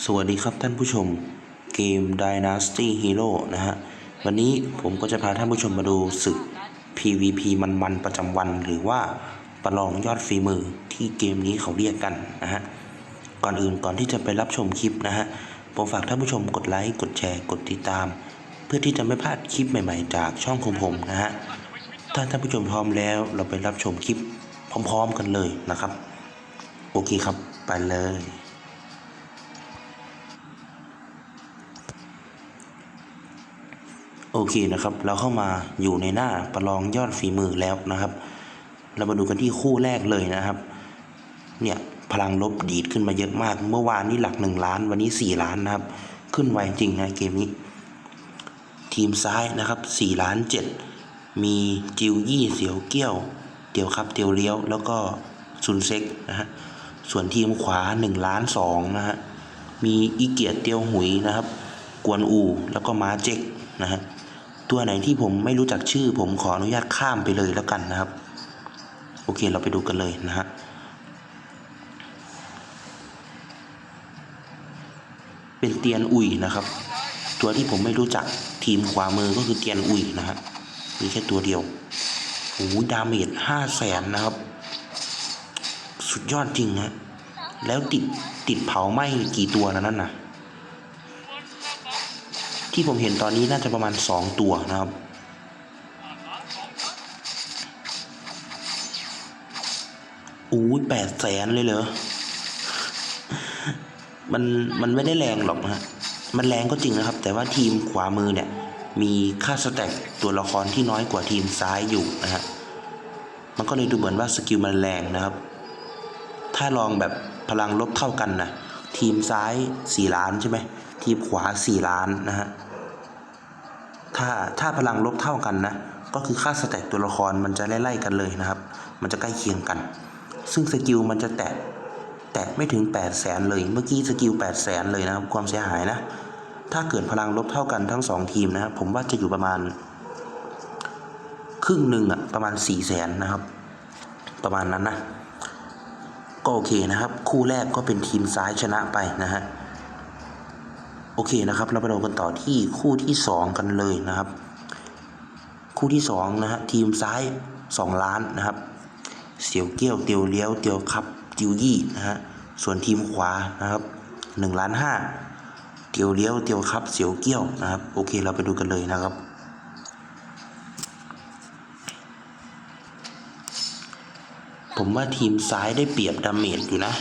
สวัสดีครับท่านผู้ชมเกม Dynasty Hero นะฮะ วันนี้ผมก็จะพาท่านผู้ชมมาดูศึก PVP มันๆประจำวัน หรือว่าประลองยอดฝีมือที่เกมนี้เขาเรียกกันนะฮะ ก่อนอื่นก่อนที่จะไปรับชมคลิปนะฮะผมฝากท่านผู้ชมกดไลค์กดแชร์กดติดตาม เพื่อที่จะไม่พลาดคลิปใหม่ๆ จากช่องของผมนะฮะ ถ้าท่านผู้ชมพร้อมแล้วเราไปรับชมคลิปพร้อมๆกันเลยนะครับ โอเคครับไปเลย โอเคนะครับ เราเข้ามาอยู่ในหน้าประลองยอดฝีมือแล้วนะครับ เรามาดูกันที่คู่แรกเลยนะครับ เนี่ยพลังลบดีดขึ้นมาเยอะมาก เมื่อวานนี้หลักหนึ่งล้าน วันนี้สี่ล้านนะครับ ขึ้นไวจริงนะเกมนี้ ทีมซ้ายนะครับสี่ล้านเจ็ดมีจิวยี่เสียวเกี้ยวเตียวครับเตียวเลี้ยว แล้วก็ซุนเซ็กนะฮะ ส่วนทีมขวาหนึ่งล้านสองนะฮะ มีอีเกียเตียวหุยนะครับ กวนอู แล้วก็ม้าเจ็กนะฮะ ตัวไหนที่ผมไม่รู้จักชื่อ ผมขออนุญาตข้ามไปเลยแล้วกันนะครับ โอเคเราไปดูกันเลยนะฮะเป็นเตียนอุยนะครับ ตัวที่ผมไม่รู้จักทีมขวามือก็คือเตียนอุยนะฮะมีแค่ตัวเดียวโอ้โหดาเมจห้าแสนนะครับ สุดยอดจริงฮะแล้วติดติดเผาไหม้กี่ตัวนะนั่นน่ะ ที่ผมเห็นตอนนี้น่าจะประมาณสองตัวนะครับ อู้แปดแสนเลยเหรอ มันมันไม่ได้แรงหรอกนะฮะ มันแรงก็จริงนะครับ แต่ว่าทีมขวามือเนี่ย มีค่าสแต็กตัวละครที่น้อยกว่าทีมซ้ายอยู่นะฮะ มันก็เลยดูเหมือนว่าสกิลมันแรงนะครับ ถ้าลองแบบพลังลบเท่ากันนะทีมซ้ายสี่ล้านใช่ไหม ทีมขวาสี่ล้านนะฮะ ถ้าถ้าพลังลบเท่ากันนะ ก็คือค่าสแต็กตัวละครมันจะไล่ๆกันเลยนะครับ มันจะใกล้เคียงกัน ซึ่งสกิลมันจะแตะแตะไม่ถึง 8 0 0แสนเลย เมื่อกี้สกิล8 0 0แสนเลยนะครับ ความเสียหายนะ ถ้าเกิดพลังลบเท่ากันทั้งสองทีมนะครับ ผมว่าจะอยู่ประมาณ ครึ่งหนึ่งอะประมาณ 4 0 0แสนนะครับ ประมาณนั้นนะ ก็โอเคนะครับ คู่แรกก็เป็นทีมซ้ายชนะไปนะฮะ โอเคนะครับ เราไปดูกันต่อที่คู่ที่สองกันเลยนะครับ คู่ที่สองนะฮะทีมซ้าย 2 ล้านนะครับ เสียวเกี้ยวเตียวเลี้ยวเตียวครับจิวยี่นะฮะส่วนทีมขวานะครับหนึ่งล้านห้าเตียวเลี้ยวเตียวครับเสียวเกี้ยวนะครับ โอเคเราไปดูกันเลยนะครับ ผมว่าทีมซ้ายได้เปรียบดาเมจอยู่นะ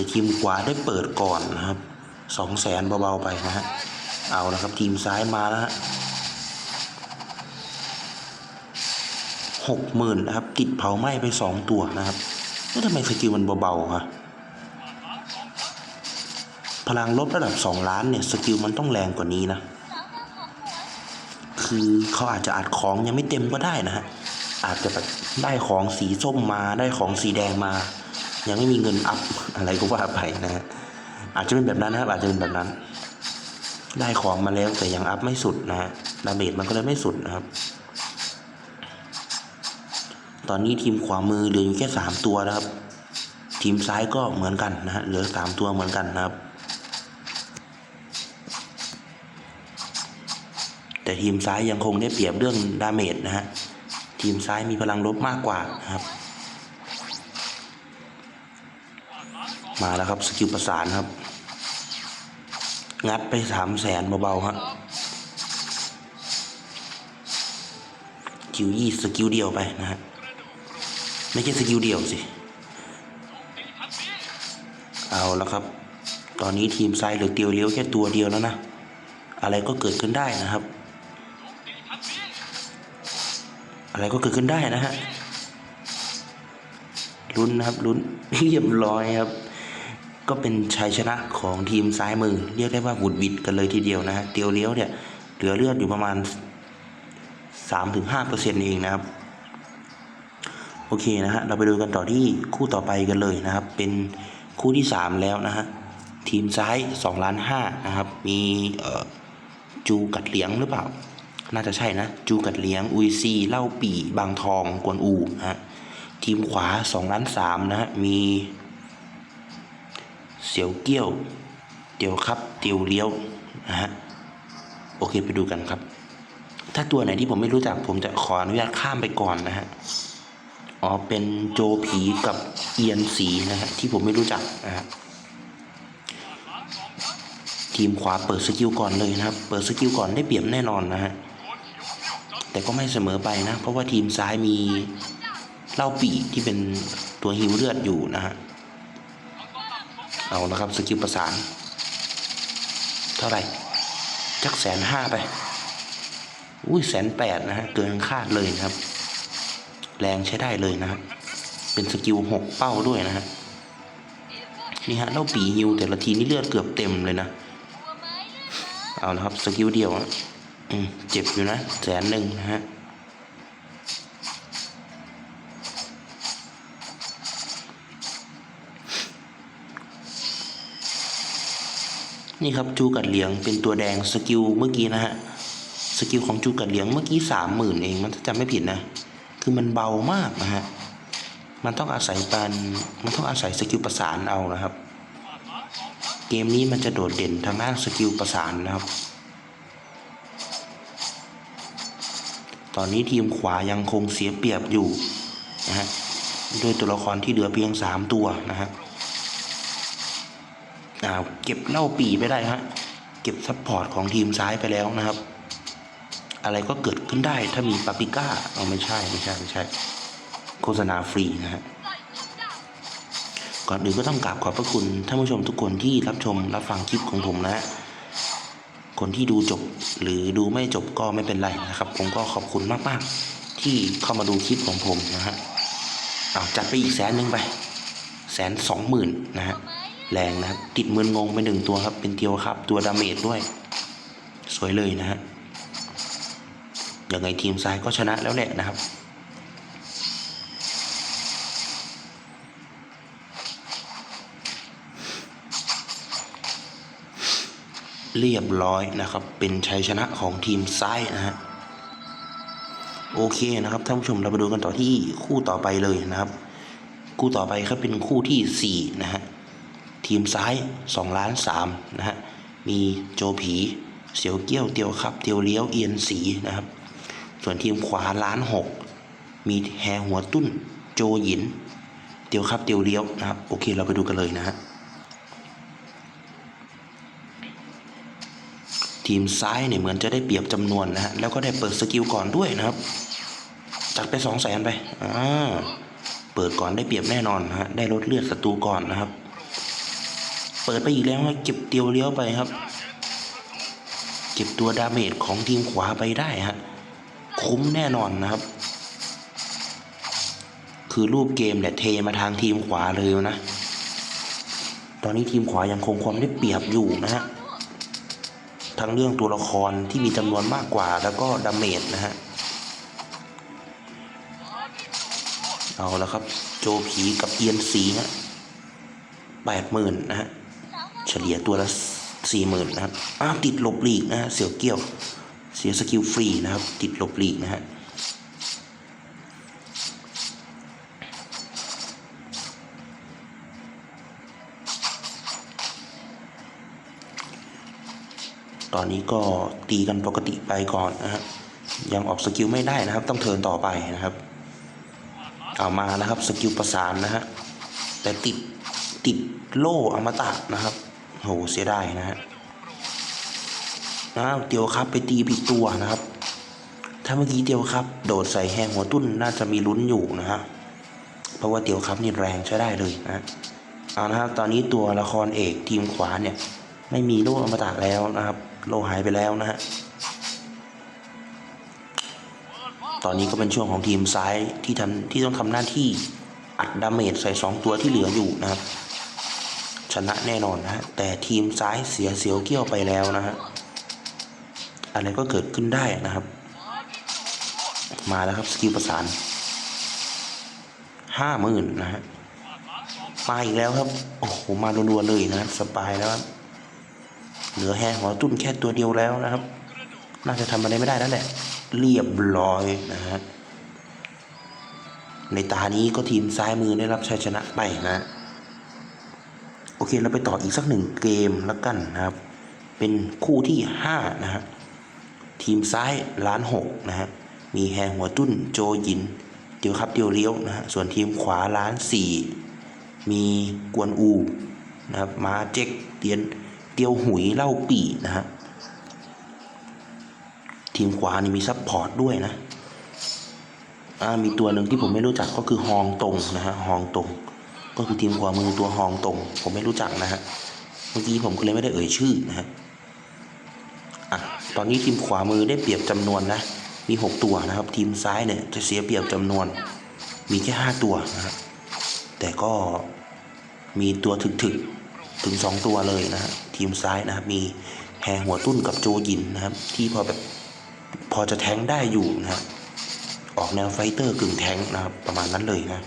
แต่ทีมขวาได้เปิดก่อนนะครับสองแสนเบาๆไปนะฮะเอาละครับทีมซ้ายมาแล้วฮะหกหมื่นนะครับ ติดเผาไหม้ไปสองตัวนะครับแล้วทำไมสกิลมันเบาๆฮะพลังลบระดับสองล้านเนี่ย สกิลมันต้องแรงกว่านี้นะ คือเขาอาจจะอัดของยังไม่เต็มก็ได้นะฮะ อาจจะแบบได้ของสีส้มมาได้ของสีแดงมา ยังไม่มีเงินอัพอะไรก็ว่าไปนะฮะอาจจะเป็นแบบนั้นนะครับ อาจจะเป็นแบบนั้น ได้ของมาแล้วแต่ยังอัพไม่สุดนะฮะดาเมจมันก็เลยไม่สุดนะครับ ตอนนี้ทีมขวามือเหลืออยู่แค่สามตัวนะครับ ทีมซ้ายก็เหมือนกันนะฮะเหลือสามตัวเหมือนกันนะครับ แต่ทีมซ้ายยังคงได้เปรียบเรื่องดาเมจนะฮะทีมซ้ายมีพลังลบมากกว่านะครับ มาแล้วครับสกิลประสานครับ งัดไปสามแสนเบาๆฮะคิวยี่สกิลเดียวไปนะฮะไม่ใช่สกิลเดียวสิ เอาแล้วครับ ตอนนี้ทีมซ้ายเหลือเตียวเลี้ยวแค่ตัวเดียวแล้วนะ อะไรก็เกิดขึ้นได้นะครับ อะไรก็เกิดขึ้นได้นะฮะลุ้นนะครับลุ้นเรียบร้อยครับ ก็เป็นชัยชนะของทีมซ้ายมือ เรียกได้ว่าบุดบิดกันเลยทีเดียวนะฮะเตียวเลี้ยวเนี่ยเหลือเลือดอยู่ประมาณ 3-5%เองนะครับ โอเคนะฮะเราไปดูกันต่อที่คู่ต่อไปกันเลยนะครับ เป็นคู่ที่ 3 แล้วนะฮะทีมซ้าย2ล้าน5นะครับ มีจูกัดเหลียงหรือเปล่า น่าจะใช่นะ จูกัดเหลียงอุยซีเล่าปี่บางทองกวนอูนะฮะทีมขวา2ล้าน3นะฮะมี เสียวเกี้ยว เตียวครับ เตียวเลี้ยวนะฮะโอเคไปดูกันครับ ถ้าตัวไหนที่ผมไม่รู้จักผมจะขออนุญาตข้ามไปก่อนนะฮะอ๋อเป็นโจผีกับเอียนสีนะฮะที่ผมไม่รู้จักนะฮะทีมขวาเปิดสกิลก่อนเลยนะครับ เปิดสกิลก่อนได้เปรียบแน่นอนนะฮะแต่ก็ไม่เสมอไปนะ เพราะว่าทีมซ้ายมีเล่าปีที่เป็นตัวฮิวเลือดอยู่นะฮะ เอาละครับสกิลประสาน เท่าไหร่จักแสนห้าไป อุ้ยแสนแปดนะฮะ เกินคาดเลยนะครับ แรงใช้ได้เลยนะครับเป็นสกิลหกเป้าด้วยนะฮะ นี่ฮะเล่าปีฮิวแต่ละทีนี่เลือดเกือบเต็มเลยนะ เอาละครับสกิลเดียวอะอืมเจ็บอยู่นะแสนหนึ่งนะฮะ นี่ครับจูกัดเหลียงเป็นตัวแดงสกิลเมื่อกี้นะฮะสกิลของจูกัดเหลียงเมื่อกี้สามหมื่นเองมันถ้าจำไม่ผิดนะ คือมันเบามากนะฮะมันต้องอาศัยปันมันต้องอาศัยสกิลประสานเอานะครับ เกมนี้มันจะโดดเด่นทางด้านสกิลประสานนะครับ ตอนนี้ทีมขวายังคงเสียเปรียบอยู่นะฮะด้วยตัวละครที่เหลือเพียงสามตัวนะฮะ เก็บเล่าปีไปได้ฮะเก็บซัพพอร์ตของทีมซ้ายไปแล้วนะครับ อะไรก็เกิดขึ้นได้ถ้ามีปาปิก้าเอาไม่ใช่ไม่ใช่ไม่ใช่ โฆษณาฟรีนะฮะก่อนอื่นก็ต้องกราบขอบพระคุณท่านผู้ชมทุกคนที่รับชมรับฟังคลิปของผมนะฮะคนที่ดูจบหรือดูไม่จบก็ไม่เป็นไรนะครับ ผมก็ขอบคุณมากๆ ที่เข้ามาดูคลิปของผมนะฮะเอาจัดไปอีกแสนหนึ่งไปแสนสองหมื่นนะฮะ แรงนะครับ ติดมืองงไปหนึ่งตัวครับ เป็นเตียวครับ ตัวดาเมจด้วย สวยเลยนะฮะยังไงทีมซ้ายก็ชนะแล้วแหละนะครับเรียบร้อยนะครับ เป็นชัยชนะของทีมซ้ายนะฮะ โอเคนะครับท่านผู้ชมเราไปดูกันต่อที่คู่ต่อไปเลยนะครับ คู่ต่อไปครับเป็นคู่ที่สี่นะฮะ ทีมซ้าย2ล้าน3นะฮะ มีโจผี เสียวเกี้ยวเตียวครับ เตียวเลี้ยวเอียนสีนะครับ ส่วนทีมขวาล้านหกมีแฮหัวตุ้น โจหยิน เตียวครับเตียวเลี้ยวนะครับ โอเคเราไปดูกันเลยนะฮะ ทีมซ้ายเนี่ยเหมือนจะได้เปรียบจำนวนนะฮะ แล้วก็ได้เปิดสกิลก่อนด้วยนะครับ จัดไปสองแสนไป อ่า เปิดก่อนได้เปรียบแน่นอนนะฮะ ได้ลดเลือดศัตรูก่อนนะครับ เปิดไปอีกแล้วให้เก็บเตียวเลี้ยวไปครับ เก็บตัวดาเมจของทีมขวาไปได้ฮะคุ้มแน่นอนนะครับ คือรูปเกมเนี่ยเทมาทางทีมขวาเลยนะ ตอนนี้ทีมขวายังคงความได้เปรียบอยู่นะฮะทั้งเรื่องตัวละครที่มีจำนวนมากกว่าแล้วก็ดาเมจนะฮะเอาแล้วครับ โจผีกับเอียนสีฮะแปดหมื่นนะฮะ เฉลี่ยตัวละสี่หมื่นนะครับ อ้าวติดหลบหลีกนะฮะเสียวเกี่ยว เสียสกิลฟรีนะครับ ติดหลบหลีกนะฮะตอนนี้ก็ตีกันปกติไปก่อนนะฮะยังออกสกิลไม่ได้นะครับ ต้องเทินต่อไปนะครับเอามานะครับสกิลประสานนะฮะแต่ติดติดโล่อมตะนะครับ โหเสียดายนะฮะอ้าวเตียวครับไปตีผิดตัวนะครับ ถ้าเมื่อกี้เตียวครับ โดดใส่แหงหัวตุ้นน่าจะมีลุ้นอยู่นะฮะเพราะว่าเตียวครับนี่แรงใช้ได้เลยนะเอานะครับตอนนี้ตัวละครเอกทีมขวาเนี่ย ไม่มีโล่อมตะแล้วนะครับ โลหายไปแล้วนะฮะตอนนี้ก็เป็นช่วงของทีมซ้ายที่ทำที่ต้องทำหน้าที่อัดดาเมจใส่สองตัวที่เหลืออยู่นะครับ ชนะแน่นอนนะฮะแต่ทีมซ้ายเสียเสียวเกี้ยวไปแล้วนะฮะอะไรก็เกิดขึ้นได้นะครับ มาแล้วครับสกิลประสานห้าหมื่นนะฮะมาอีกแล้วครับ โอ้โห มารัวๆเลยนะสบายแล้วครับเหลือแฮหัวตุ้นแค่ตัวเดียวแล้วนะครับ น่าจะทำอะไรไม่ได้แล้วแหละ เรียบร้อยนะฮะในตานี้ก็ทีมซ้ายมือได้รับชัยชนะไปนะ โอเค เราไปต่ออีกสักหนึ่งเกมแล้วกันนะครับ เป็นคู่ที่ห้านะฮะทีมซ้ายล้านหกนะฮะมีแฮหัวตุ้นโจยิน เดียวครับเดียวเลี้ยวนะฮะส่วนทีมขวาล้านสี่มีกวนอูนะครับมาเจ็กเตียนเตียวหุยเล่าปี่นะฮะทีมขวานี่มีซับพอร์ตด้วยนะอ่ามีตัวหนึ่งที่ผมไม่รู้จักก็คือฮองตงนะฮะฮองตง ก็คือทีมขวามือตัวฮองตงผมไม่รู้จักนะฮะเมื่อกี้ผมก็เลยไม่ได้เอ่ยชื่อนะฮะอะตอนนี้ทีมขวามือได้เปรียบจำนวนนะมีหกตัวนะครับ ทีมซ้ายเนี่ยจะเสียเปรียบจำนวน มีแค่ห้าตัวนะครับแต่ก็มีตัวถึกถึกถึงสองตัวเลยนะฮะทีมซ้ายนะครับมีแฮหัวตุ้นกับโจยินนะครับ ที่พอแบบพอจะแทงได้อยู่นะครับออกแนวไฟเตอร์กึ่งแทงนะครับประมาณนั้นเลยนะ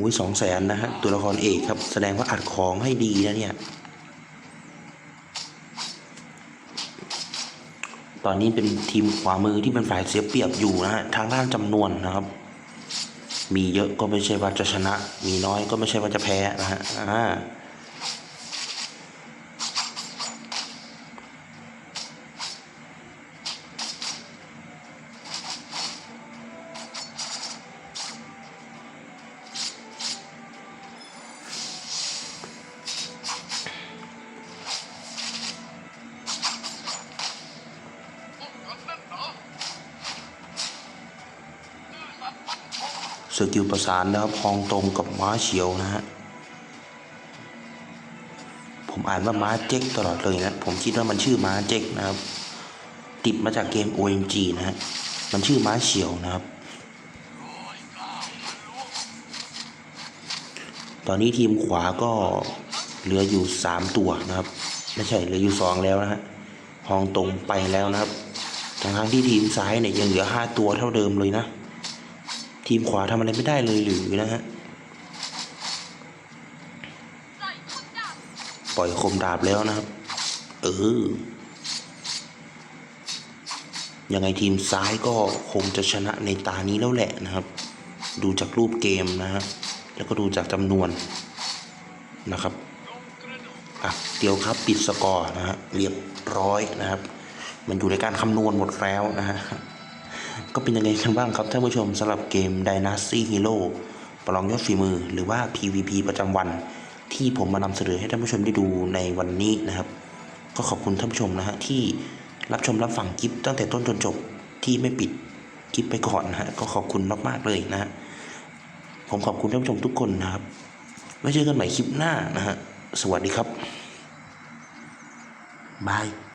อุ้ยสองแสนนะฮะตัวละครเอกครับ แสดงว่าอัดของให้ดีนะเนี่ย ตอนนี้เป็นทีมขวามือที่เป็นฝ่ายเสียเปรียบอยู่นะฮะทางด้านจำนวนนะครับ มีเยอะก็ไม่ใช่ว่าจะชนะ มีน้อยก็ไม่ใช่ว่าจะแพ้นะฮะอ่า กิลประสานนะครับพองตรงกับม้าเฉียวนะฮะผมอ่านว่าม้าเจ๊กตลอดเลยนะ ผมคิดว่ามันชื่อม้าเจ๊กนะครับ ติดมาจากเกม OMG นะฮะมันชื่อม้าเฉียวนะครับ ตอนนี้ทีมขวาก็เหลืออยู่สามตัวนะครับ ไม่ใช่เหลืออยู่สองแล้วนะฮะฮองตรงไปแล้วนะครับทั้งที่ทีมซ้ายเนี่ยยังเหลือห้าตัวเท่าเดิมเลยนะ ทีมขวาทำอะไรไม่ได้เลยหรือนะฮะ ปล่อยคมดาบแล้วนะครับ เออ ยังไงทีมซ้ายก็คงจะชนะในตานี้แล้วแหละนะครับ ดูจากรูปเกมนะฮะ แล้วก็ดูจากจำนวนนะครับอะเดียวครับปิดสกอร์นะฮะเรียบร้อยนะครับ มันอยู่ในการคำนวณหมดแล้วนะฮะ ก็เป็นยังไงกันบ้างครับท่านผู้ชมสำหรับเกม Dynasty Hero ประลองยอดฝีมือ หรือว่า PVP ประจำวัน ที่ผมมานำเสนอให้ท่านผู้ชมได้ดูในวันนี้นะครับ ก็ขอบคุณท่านผู้ชมนะฮะที่รับชมรับฟังคลิปตั้งแต่ต้นจนจบที่ไม่ปิดคลิปไปก่อนนะฮะก็ขอบคุณมากๆเลยนะฮะผมขอบคุณท่านผู้ชมทุกคนนะครับไว้เจอกันใหม่คลิปหน้านะฮะสวัสดีครับบาย